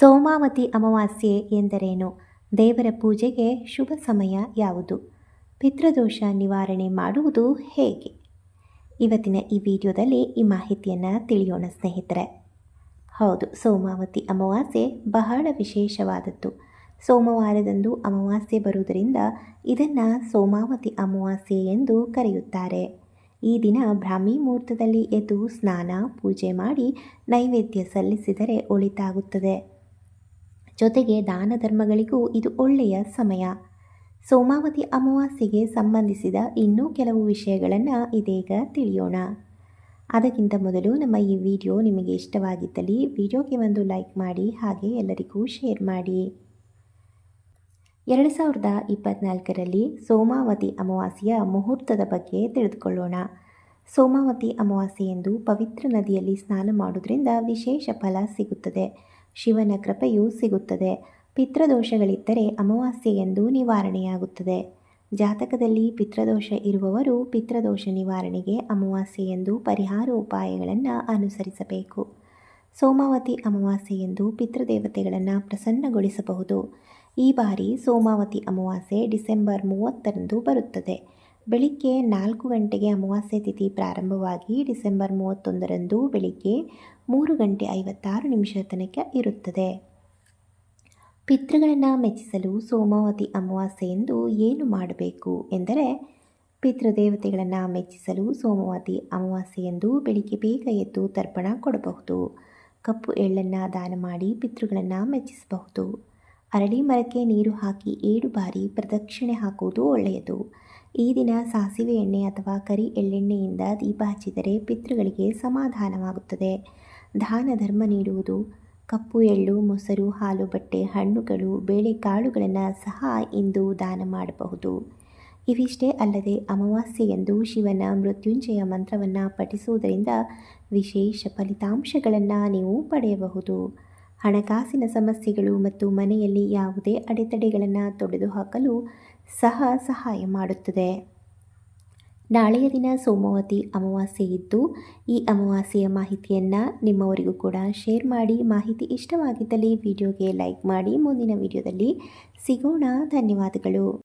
ಸೋಮಾವತಿ ಅಮಾವಾಸ್ಯೆ ಎಂದರೇನು? ದೇವರ ಪೂಜೆಗೆ ಶುಭ ಸಮಯ ಯಾವುದು? ಪಿತೃದೋಷ ನಿವಾರಣೆ ಮಾಡುವುದು ಹೇಗೆ? ಇವತ್ತಿನ ಈ ವಿಡಿಯೋದಲ್ಲಿ ಈ ಮಾಹಿತಿಯನ್ನು ತಿಳಿಯೋಣ ಸ್ನೇಹಿತರೆ. ಹೌದು, ಸೋಮಾವತಿ ಅಮಾವಾಸ್ಯೆ ಬಹಳ ವಿಶೇಷವಾದದ್ದು. ಸೋಮವಾರದಂದು ಅಮಾವಾಸ್ಯೆ ಬರುವುದರಿಂದ ಇದನ್ನು ಸೋಮಾವತಿ ಅಮಾವಾಸ್ಯೆ ಎಂದು ಕರೆಯುತ್ತಾರೆ. ಈ ದಿನ ಬ್ರಾಹ್ಮಿ ಮುಹೂರ್ತದಲ್ಲಿ ಎದ್ದು ಸ್ನಾನ, ಪೂಜೆ ಮಾಡಿ ನೈವೇದ್ಯ ಸಲ್ಲಿಸಿದರೆ ಒಳಿತಾಗುತ್ತದೆ. ಜೊತೆಗೆ ದಾನ ಧರ್ಮಗಳಿಗೂ ಇದು ಒಳ್ಳೆಯ ಸಮಯ. ಸೋಮಾವತಿ ಅಮಾವಾಸ್ಯೆಗೆ ಸಂಬಂಧಿಸಿದ ಇನ್ನೂ ಕೆಲವು ವಿಷಯಗಳನ್ನು ಇದೀಗ ತಿಳಿಯೋಣ. ಅದಕ್ಕಿಂತ ಮೊದಲು ನಮ್ಮ ಈ ವಿಡಿಯೋ ನಿಮಗೆ ಇಷ್ಟವಾಗಿದ್ದಲ್ಲಿ ವಿಡಿಯೋಗೆ ಒಂದು ಲೈಕ್ ಮಾಡಿ, ಹಾಗೆ ಎಲ್ಲರಿಗೂ ಶೇರ್ ಮಾಡಿ. ಎರಡು ಸಾವಿರದ ಇಪ್ಪತ್ತ್ನಾಲ್ಕರಲ್ಲಿ ಸೋಮಾವತಿ ಅಮಾವಾಸ್ಯೆಯ ಮುಹೂರ್ತದ ಬಗ್ಗೆ ತಿಳಿದುಕೊಳ್ಳೋಣ. ಸೋಮಾವತಿ ಅಮಾವಾಸ್ಯೆ ಎಂದು ಪವಿತ್ರ ನದಿಯಲ್ಲಿ ಸ್ನಾನ ಮಾಡುವುದರಿಂದ ವಿಶೇಷ ಫಲ ಸಿಗುತ್ತದೆ. ಶಿವನ ಕೃಪೆಯೂ ಸಿಗುತ್ತದೆ. ಪಿತೃದೋಷಗಳಿದ್ದರೆ ಅಮಾವಾಸ್ಯೆ ಎಂದು ನಿವಾರಣೆಯಾಗುತ್ತದೆ. ಜಾತಕದಲ್ಲಿ ಪಿತೃದೋಷ ಇರುವವರು ಪಿತೃದೋಷ ನಿವಾರಣೆಗೆ ಅಮಾವಾಸ್ಯೆ ಎಂದು ಪರಿಹಾರ ಉಪಾಯಗಳನ್ನು ಅನುಸರಿಸಬೇಕು. ಸೋಮಾವತಿ ಅಮಾವಾಸ್ಯೆ ಎಂದು ಪಿತೃದೇವತೆಗಳನ್ನು ಪ್ರಸನ್ನಗೊಳಿಸಬಹುದು. ಈ ಬಾರಿ ಸೋಮಾವತಿ ಅಮಾವಾಸ್ಯೆ ಡಿಸೆಂಬರ್ ಮೂವತ್ತರಂದು ಬರುತ್ತದೆ. ಬೆಳಿಗ್ಗೆ ನಾಲ್ಕು ಗಂಟೆಗೆ ಅಮಾವಾಸ್ಯೆ ತಿಥಿ ಪ್ರಾರಂಭವಾಗಿ ಡಿಸೆಂಬರ್ ಮೂವತ್ತೊಂದರಂದು ಬೆಳಿಗ್ಗೆ ಮೂರು ಗಂಟೆ ಐವತ್ತಾರು ನಿಮಿಷ ತನಕ ಇರುತ್ತದೆ. ಪಿತೃಗಳನ್ನು ಮೆಚ್ಚಿಸಲು ಸೋಮಾವತಿ ಎಂದು ಏನು ಮಾಡಬೇಕು ಎಂದರೆ, ಪಿತೃದೇವತೆಗಳನ್ನು ಮೆಚ್ಚಿಸಲು ಸೋಮವತಿ ಅಮಾವಾಸ್ಯೆ ಎಂದು ಬೆಳಿಗ್ಗೆ ಬೇಗ ಎದ್ದು ತರ್ಪಣ ಕೊಡಬಹುದು. ಕಪ್ಪು ಎಳ್ಳನ್ನು ದಾನ ಮಾಡಿ ಪಿತೃಗಳನ್ನು ಮೆಚ್ಚಿಸಬಹುದು. ಅರಳಿ ಮರಕ್ಕೆ ನೀರು ಹಾಕಿ ಏಳು ಬಾರಿ ಪ್ರದಕ್ಷಿಣೆ ಹಾಕುವುದು ಒಳ್ಳೆಯದು. ಈ ದಿನ ಸಾಸಿವೆ ಎಣ್ಣೆ ಅಥವಾ ಕರಿ ಎಳ್ಳೆಣ್ಣೆಯಿಂದ ದೀಪ ಹಚ್ಚಿದರೆ ಪಿತೃಗಳಿಗೆ ಸಮಾಧಾನವಾಗುತ್ತದೆ. ದಾನ ಧರ್ಮ ನೀಡುವುದು, ಕಪ್ಪು ಎಳ್ಳು, ಮೊಸರು, ಹಾಲು ಬಟ್ಟೆ, ಹಣ್ಣುಗಳು, ಬೇಳೆಕಾಳುಗಳನ್ನು ಸಹ ಇಂದು ದಾನ ಮಾಡಬಹುದು. ಇವಿಷ್ಟೇ ಅಲ್ಲದೆ ಅಮಾವಾಸ್ಯೆಯೆಂದು ಶಿವನ ಮೃತ್ಯುಂಜಯ ಮಂತ್ರವನ್ನು ಪಠಿಸುವುದರಿಂದ ವಿಶೇಷ ಫಲಿತಾಂಶಗಳನ್ನು ನೀವು ಪಡೆಯಬಹುದು. ಹಣಕಾಸಿನ ಸಮಸ್ಯೆಗಳು ಮತ್ತು ಮನೆಯಲ್ಲಿ ಯಾವುದೇ ಅಡೆತಡೆಗಳನ್ನು ತೊಡೆದುಹಾಕಲು ಸಹ ಸಹಾಯ ಮಾಡುತ್ತದೆ. ನಾಳೆಯ ದಿನ ಸೋಮವತಿ ಅಮಾವಾಸ್ಯೆ ಇದ್ದು, ಈ ಅಮಾವಾಸ್ಯೆಯ ಮಾಹಿತಿಯನ್ನು ನಿಮ್ಮವರಿಗೂ ಕೂಡ ಶೇರ್ ಮಾಡಿ, ಮಾಹಿತಿ ಇಷ್ಟವಾಗಿದ್ದಲ್ಲಿ ವಿಡಿಯೋಗೆ ಲೈಕ್ ಮಾಡಿ, ಮುಂದಿನ ವಿಡಿಯೋದಲ್ಲಿ ಸಿಗೋಣ. ಧನ್ಯವಾದಗಳು.